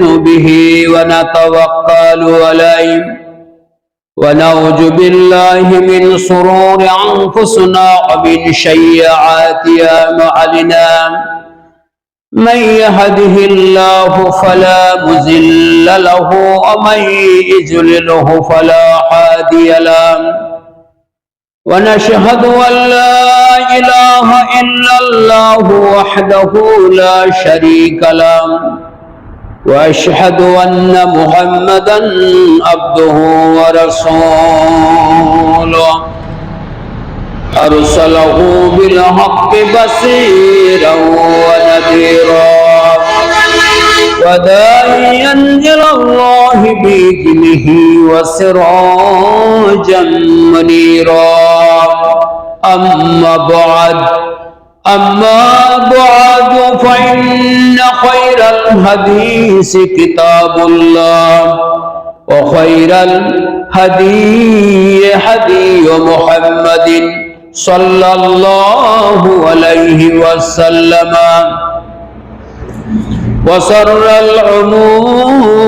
به ونتوكل عليه ونعوذ بالله من شرور أنفسنا ومن سيئات أعمالنا. من يهده الله فلا مزل له ومن يضلله فلا هادي له. ونشهد أن لا إله إلا الله وحده لا شريك له. وأشهد أن محمدا عبده ورسوله. أرسله بالحق بصيرا ونذيرا. وداعيا إلى الله بإذنه وسراجا منيرا. أما بعد أما بعد خير الحديث كتاب الله وخير الهدي هدي محمد صلى الله عليه وسلم. وسر الأمور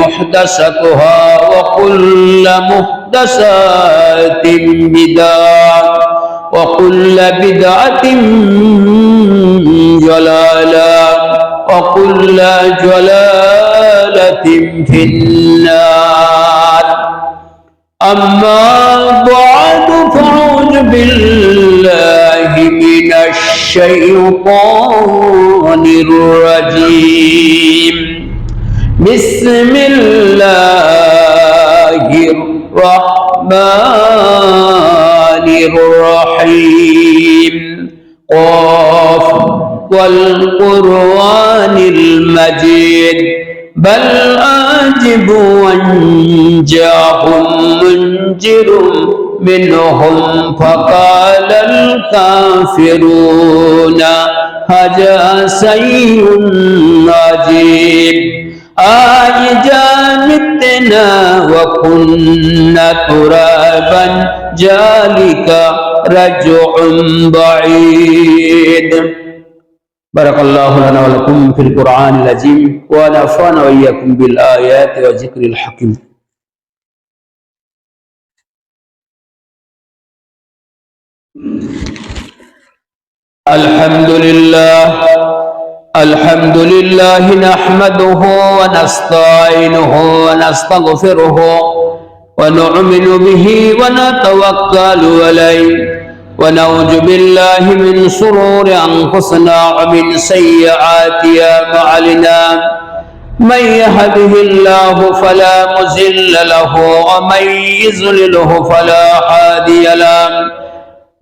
محدثتها وكل محدثات بدعة وكل بدعة وكل جلالة في النار. أما بعد فأعوذ بالله من الشيطان الرجيم. بسم الله الرحمن الرحيم. قاف والقرآن المجيد بل أجب أن جاءهم منجر منهم فقال الكافرون هذا سيء عجيب. آئجا متنا وكنا ترابا ذلك رجع بعيد. بارك الله لنا ولكم في القرآن العظيم ونفعنا وإياكم بالآيات وذكر الحكيم. الحمد لله الحمد لله نحمده ونستعينه ونستغفره ونؤمن به ونتوكل عليه. ونعوذ بالله من شرور أنفسنا ومن سيئات أعمالنا. من يهده الله فلا مضل له ومن يضلله فلا هادي له.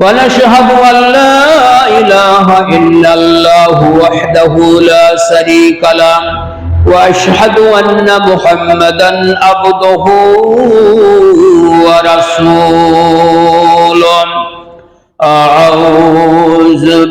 ونشهد أن لا إله إلا الله وحده لا شريك له. وأشهد أن محمدا عبده ورسوله.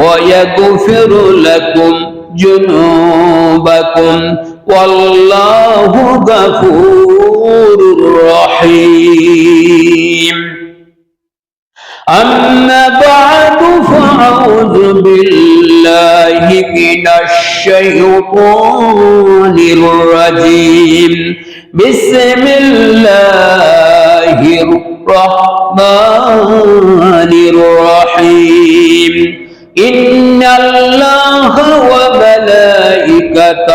ويغفر لكم جنوبكم والله غفور رحيم. أما بعد فأعوذ بالله من الشيطان الرجيم. بسم الله الرحمن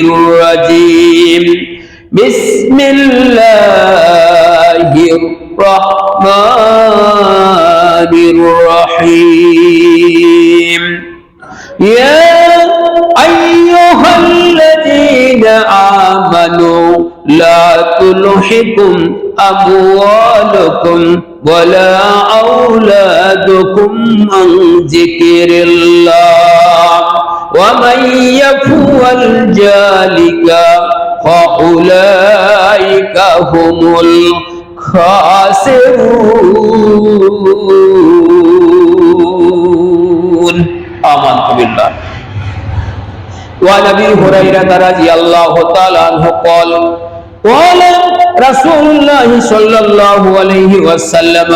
الرجيم. بسم الله الرحمن الرحيم. يا أيها الذين آمنوا لا تلحكم أموالكم ولا أولادكم عن ذكر الله. ومن يفعل ذلك فأولئك هم الخاسرون آمنت بالله وعن ابي هريره رضي الله تعالى عنه قال قال رسول الله صلى الله عليه وسلم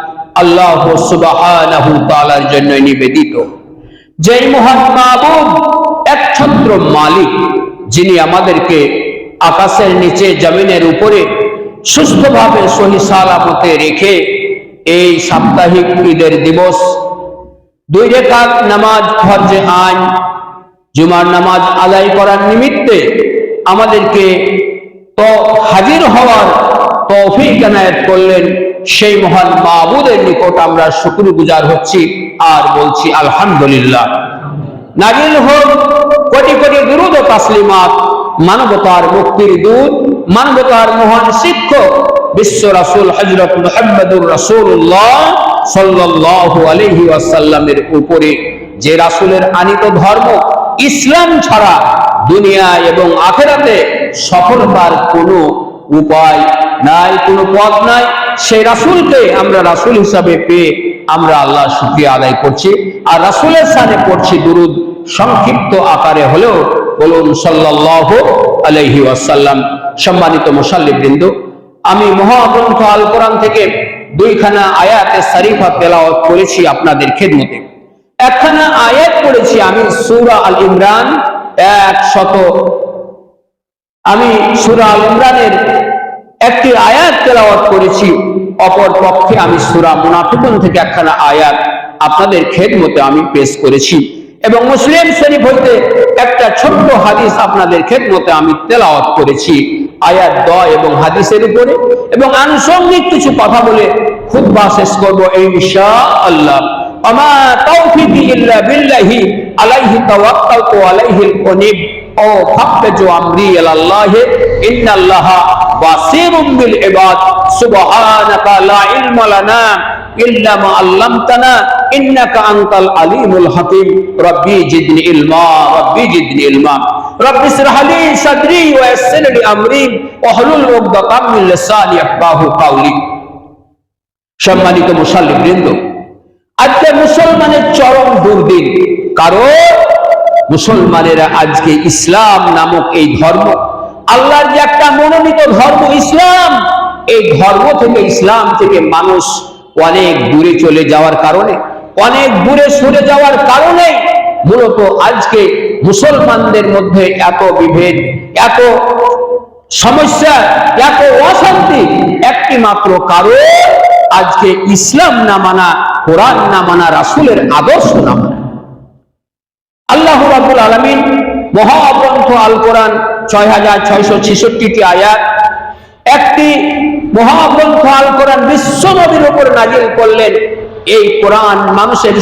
আল্লাহ তাআলার জন্য নিবেদিত। যেই মহান মাবুদ একছত্র মালিক, যিনি আমাদেরকে আকাশের নিচে, জমিনের উপরে সুস্থভাবে সহি সালামতে রেখে এই সাপ্তাহিক ঈদের দিবস, দুই রেখাত নামাজ, ফরজে আইন, জুমার নামাজ আদায় করার নিমিত্তে আমাদেরকে তো হাজির হওয়ার তৌফিক এনায়েত করলেন। সেই মহান মাহবুদের নিকট আমরা শুক্র গুজার হচ্ছি আর বলছি আলহামদুলিল্লাহ। নাজিল হোক, কোটি কোটি দুরুদ তাসলিমাত, মানবতার মুক্তির দূত, মানবতার মহান শিক্ষক, বিশ্ব রাসূল হযরত মুহাম্মদুর রাসূলুল্লাহ সাল্লাল্লাহু আলাইহি ওয়াসাল্লামের উপরে যে রাসূলের আনিত ধর্ম ইসলাম ছাড়া দুনিয়া এবং আখেরাতে সফলতার কোনো উপায় নাই, কোনো পথ নাই সেই রাসূলকে আমরা রাসূল হিসাবে পেয়ে আমরা আল্লাহ শুকরিয়া আদায় করছি। আর রাসূলের সাথে পড়ছি দুরুদ সংক্ষিপ্ত আকারে হলেও বলুন সাল্লাল্লাহু আলাইহি ওয়াসাল্লাম। সম্মানিত মুসাল্লিবৃন্দ, আমি মহাগ্রন্থ আল কোরআন থেকে দুইখানা আয়াতে শরীফা তেলাওয়াত করেছি আপনাদের খেদমতে। একখানা আয়াত করেছি আমি সুরা আল ইমরান এক শত আমি সুরা আল ইমরানের একটি আয়াত তেলাওয়াত করেছি। অপর পক্ষে আমি সুরা মুনাফিকুন থেকে একখানা আয়াত আপনাদের খেদমতে আমি পেশ করেছি। এবং মুসলিম শরীফ হইতে একটা ছোট্ট হাদিস আপনাদের খেদমতে আমি তেলাওয়াত করেছি। আয়াত দ এবং হাদিসের উপরে। এবং আনুষঙ্গিক কিছু কথা বলে খুতবা শেষ করব এই ইনশাআল্লাহ। আমা তাওফিকি ইল্লা বিল্লাহি আলাইহি তাওয়াক্কালতু আলাইহিল উনিব। ও ফাক্কাজু আমরি ইলাল্লাহ ইন্নাল্লাহা বাসিরুম বিল আজকে মুসলমানের চরম দুর্দিন। কারণ মুসলমানেরা আজকে ইসলাম নামক এই ধর্ম আল্লাহর যে একটা মনোনীত ধর্ম ইসলাম, এই ধর্ম থেকে ইসলাম থেকে মানুষ অনেক দূরে চলে যাওয়ার কারণে, অনেক দূরে সরে যাওয়ার কারণে মূলত আজকে মুসলমানদের মধ্যে এত বিভেদ, এত সমস্যা, এত অশান্তি, একটি মাত্র কারণ আজকে ইসলাম না মানা, কোরআন না মানা, রাসুলের আদর্শ না মানা। আল্লাহ রাবুল আলমিন মহাগ্রন্থ আল কোরআন ছয় আয়াত। একটি মহাগ্রন্থ আল কোরআন উপর নাজিল করলেন। এই কোরআন মানুষের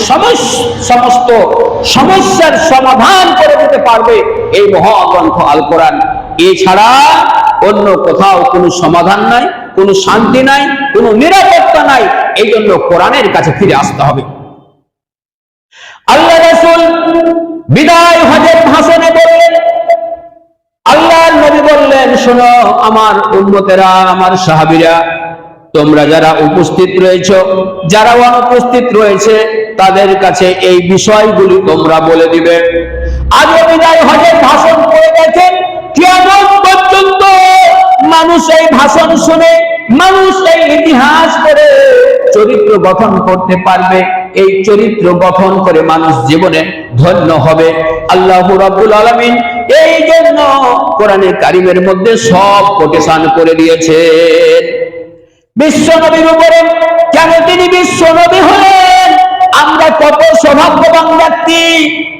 সমস্ত সমস্যার সমাধান করে দিতে পারবে এই মহাগ্রন্থ আল কোরআন এছাড়া অন্য কোথাও কোনো সমাধান নাই, কোনো শান্তি নাই, কোনো নিরাপত্তা নাই। এই জন্য কোরআনের কাছে ফিরে আসতে হবে। আল্লাহ রসুল বিদায় শোনো আমার উন্মতেরা আমার সাহাবীরা, তোমরা যারা উপস্থিত রয়েছ, যারা অনুপস্থিত রয়েছে, তাদের কাছে এই বিষয়গুলি তোমরা বলে দিবে। আজ বিদায় হজের ভাষণ করে কিয়ামত পর্যন্ত মানুষ এই ভাষণ শুনে, মানুষ এই ইতিহাস করে চরিত্র গঠন করতে পারবে। এই চরিত্র গঠন করে মানুষ জীবনে ধন্য হবে। আল্লাহ রাব্বুল আলামিন এই জন্য কোরআনের কারিমের মধ্যে সব কোটেশন করে দিয়েছেন বিশ্ব নবীর উপরে কেন তিনি বিশ্ব নবী হলেন? আমরা কত সৌভাগ্যবান ব্যক্তি।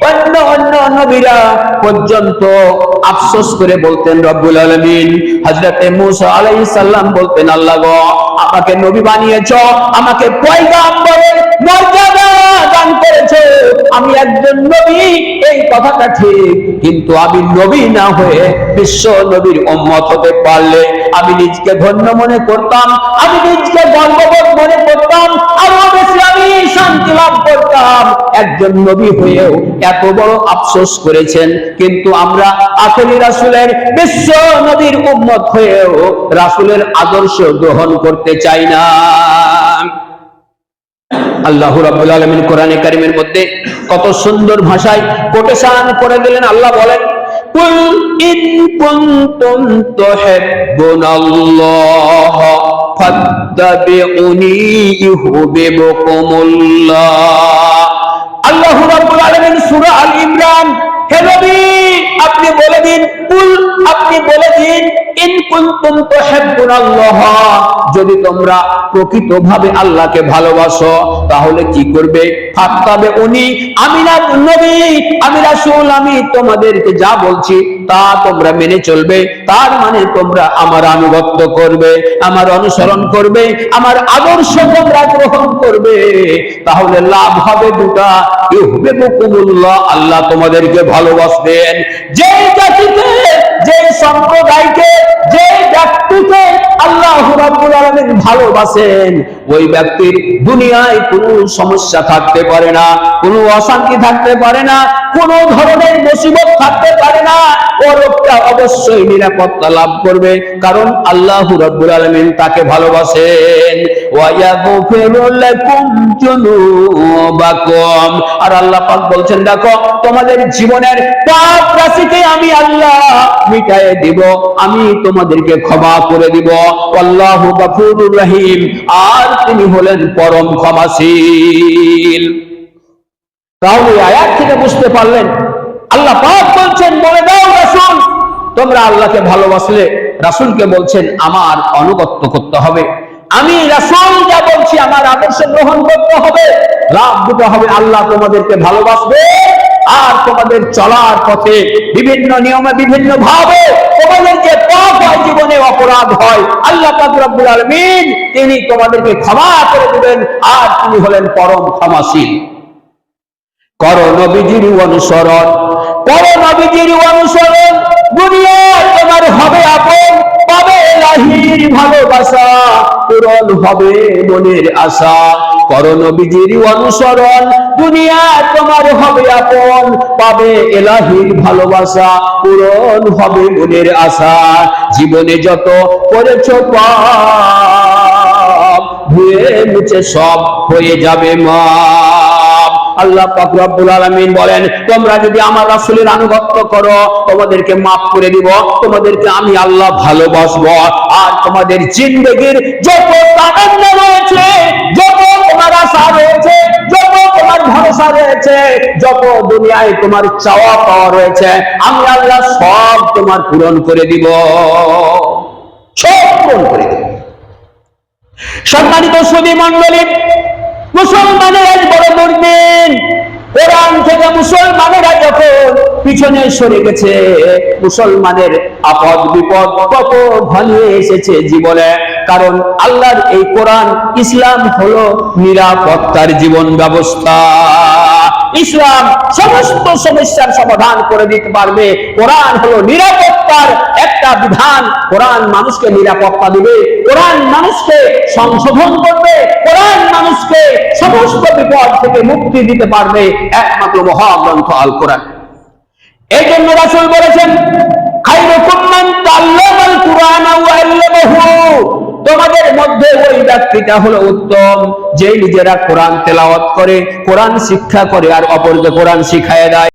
অন্য অন্য নবীরা পর্যন্ত আফসোস করে বলতেন, রব্বুল আলমিন। হজরতে মুসা আলাইহিস সালাম বলতেন, আল্লাহ আমাকে নবী বানিয়েছ, আমাকে পয়গাম্বরের মর্যাদা আমি একজন নবী, এই কথাটা ঠিক। কিন্তু আমি নবী না হয়ে বিশ্ব নবীর উম্মত হতে পারলে আমি নিজকে ধন্য মনে করতাম, আমি নিজকে গর্ববোধ মনে করতাম, আরও বেশি আমি শান্তি লাভ করতাম। একজন নবী হয়েও এত বড় আফসোস করেছেন, কিন্তু আমরা আখেরি রাসুলের বিশ্ব নবীর উম্মত হয়েও রাসুলের আদর্শ গ্রহণ করতে চাই না। আল্লাহ রাব্বুল আলামিন কোরআনে কারিমের মধ্যে কত সুন্দর ভাষায় কোটেশন করে দিলেন, আল্লাহ বলেন, কুল ইন কুনতুম তুহিব্বুনাল্লাহ ফাত্তাবিউনি আল্লাহ রাব্বুল আলামিন সূরা আল ইমরান, হে নবী, আপনি বলে দিন কুল আপনি বলে দিন, ইন কুনতুম তুহিব্বুনাল্লাহ যদি তোমরা প্রকৃতভাবে আল্লাহকে ভালোবাসো, তাহলে কি করবে? ফাত্তাবে উনি আমি না নবী, আমি রাসূল, আমি তোমাদেরকে যা বলছি তা তোমরা মেনে চলবে। তার মানে তোমরা আমার আনুগত্য করবে, আমার অনুসরণ করবে, আমার আদর্শ তোমরা গ্রহণ করবে। তাহলে লাভ হবে দুটা। ইউহিব্বুকুমুল্লাহ, আল্লাহ তোমাদেরকে ভালোবাসবেন। যে জাতিকে যে সম্প্রদায়কে, যে ব্যক্তিকে আল্লাহ ভালোবাসেন, ওই ব্যক্তির দুনিয়ায় কোনো সমস্যা থাকতে পারে না, কোনো অশান্তি থাকতে পারে না, কোনো ধরনের মুসিবত থাকতে পারে না। ও লোকটা অবশ্যই নিরাপত্তা লাভ করবে, কারণ আল্লাহ রাব্বুল আলামিন তাকে ভালোবাসেন। আর আল্লাহ পাক বলছেন, দেখো, তোমাদের জীবনের পাপ রাশিকে আমি আল্লাহ মিটায়ে দিব, আমি তোমাদেরকে ক্ষমা করে দিব। আল্লাহু গফুরুর রহিম। আর তিনি হলেন পরম ক্ষমাশীল। তাহলে আয়াত থেকে বুঝতে পারলেন, আল্লাহ পাক বলছেন বলে দাও রাসূল, তোমরা আল্লাহকে ভালোবাসলে রাসূলকে বলছেন, আমার অনুগত্য করতে হবে আমি রাসূল যা বলছি, আমার আদর্শ গ্রহণ করতে হবে। লাভ দুটো হবে, আল্লাহ তোমাদেরকে ভালোবাসবে আর তোমাদের চলার পথে বিভিন্ন নিয়মে বিভিন্ন ভাবে তোমাদের যে পাপ হয়, জীবনে অপরাধ হয়। আল্লাহ রব্বুল আলামিন, তিনি তোমাদেরকে ক্ষমা করে দিবেন আর তিনি হলেন পরম ক্ষমাশীল। করো অনুসরণ করো অনুসরণ, দুনিয়ায় তোমার হবে আপন। পাবে লাহির ভালোবাসা পূরণ হবে মনের আশা। করো নবীজির অনুসরণ দুনিয়া তোমার হবে আপন, পাবে এলাহির ভালোবাসা, পূরণ হবে মনের আশা। জীবনে যত করেছ পাপ, ধুয়ে মুছে সব হয়ে যাবে মা আল্লাহ পাক রব্বুল আলামিন বলেন, তোমরা যদি আমার রাসূলের আনুগত্য করো, তোমাদেরকে maaf করে দিব। তোমাদেরকে আমি আল্লাহ ভালোবাসবো। আর তোমাদের জিন্দেগীর যত তামান্না রয়েছে, যত তোমার আশা রয়েছে, যত তোমার ভরসা রয়েছে, যত দুনিয়ায় তোমার চাওয়া পাওয়া রয়েছে, আমি আল্লাহ সব তোমার পূরণ করে দিব। সব পূরণ করে দিব। সম্মানিত সুদী মন্ডলী মুসলমানের বড় দুর্দিন কোরআন থেকে মুসলমানেরা যখন পিছনে সরে গেছে, মুসলমানের আপদ বিপদ কত ভালিয়ে এসেছে জীবনে। কারণ আল্লাহর এই কোরআন ইসলাম হলো নিরাপত্তার জীবন ব্যবস্থা। ইসলাম সমস্ত সমস্যার সমাধান করে দিতে পারবে। কোরআন হলো নিরাপত্তার একটা বিধান। কোরআন মানুষকে নিরাপত্তা দিবে। কোরআন মানুষকে সংশোধন করবে। কোরআন মানুষকে সমস্ত বিপদ থেকে মুক্তি দিতে পারবে একমাত্র মহাগ্রন্থ আল কোরআন এই জন্য রাসূল বলেছেন, খায়রুকুম মান তাআল্লামাল কুরআন ওয়া আল্লামাহু। তোমাদের মধ্যে ওই ব্যক্তিটা হলো উত্তম, যে নিজেরা কোরআন তেলাওয়াত করে, কোরআন শিক্ষা করে, আর অপরকে কোরআন শিখায় দেয়।